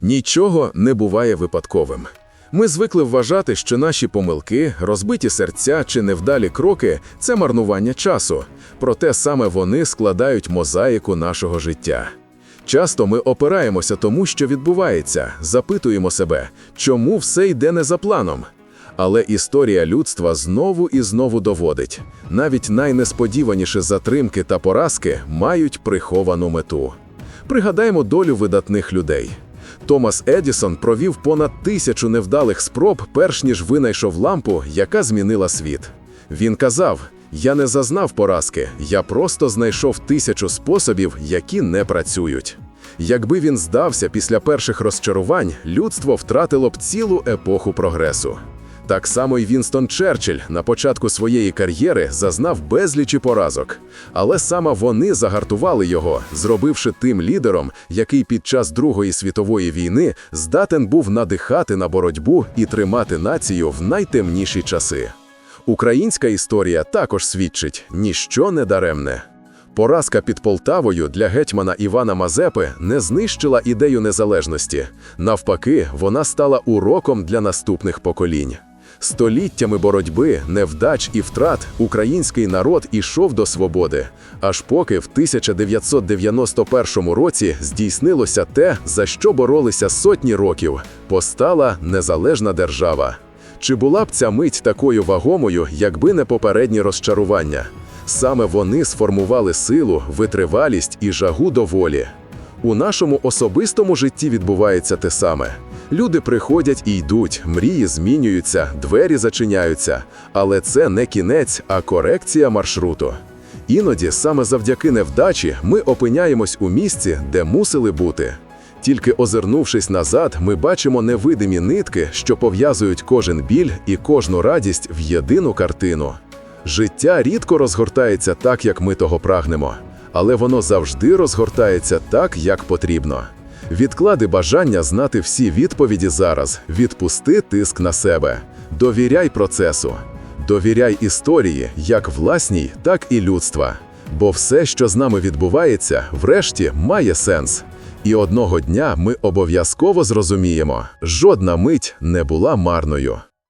Нічого не буває випадковим. Ми звикли вважати, що наші помилки, розбиті серця чи невдалі кроки це марнування часу. Проте саме вони складають мозаїку нашого життя. Часто ми опираємося тому, що відбувається, запитуємо себе, чому все йде не за планом. Але історія людства знову і знову доводить: навіть найнесподіваніші затримки та поразки мають приховану мету. Пригадаємо долю видатних людей. Томас Едісон провів понад тисячу невдалих спроб, перш ніж винайшов лампу, яка змінила світ. Він казав: Я не зазнав поразки, я просто знайшов тисячу способів, які не працюють. Якби він здався після перших розчарувань, людство втратило б цілу епоху прогресу. Так само й Вінстон Черчилль на початку своєї кар'єри зазнав безлічі поразок, але саме вони загартували його, зробивши тим лідером, який під час Другої світової війни здатен був надихати на боротьбу і тримати націю в найтемніші часи. Українська історія також свідчить ніщо не даремне. Поразка під Полтавою для гетьмана Івана Мазепи не знищила ідею незалежності. Навпаки, вона стала уроком для наступних поколінь. Століттями боротьби, невдач і втрат український народ ішов до свободи, аж поки в 1991 році здійснилося те, за що боролися сотні років постала незалежна держава. Чи була б ця мить такою вагомою, якби не попередні розчарування? Саме вони сформували силу, витривалість і жагу до волі. У нашому особистому житті відбувається те саме. Люди приходять і йдуть, мрії змінюються, двері зачиняються, але це не кінець, а корекція маршруту. Іноді саме завдяки невдачі ми опиняємось у місці, де мусили бути. Тільки озирнувшись назад, ми бачимо невидимі нитки, що пов'язують кожен біль і кожну радість в єдину картину. Життя рідко розгортається так, як ми того прагнемо, але воно завжди розгортається так, як потрібно. Відклади бажання знати всі відповіді зараз, відпусти тиск на себе, довіряй процесу, довіряй історії, як власній, так і людства. Бо все, що з нами відбувається, врешті має сенс. І одного дня ми обов'язково зрозуміємо, жодна мить не була марною.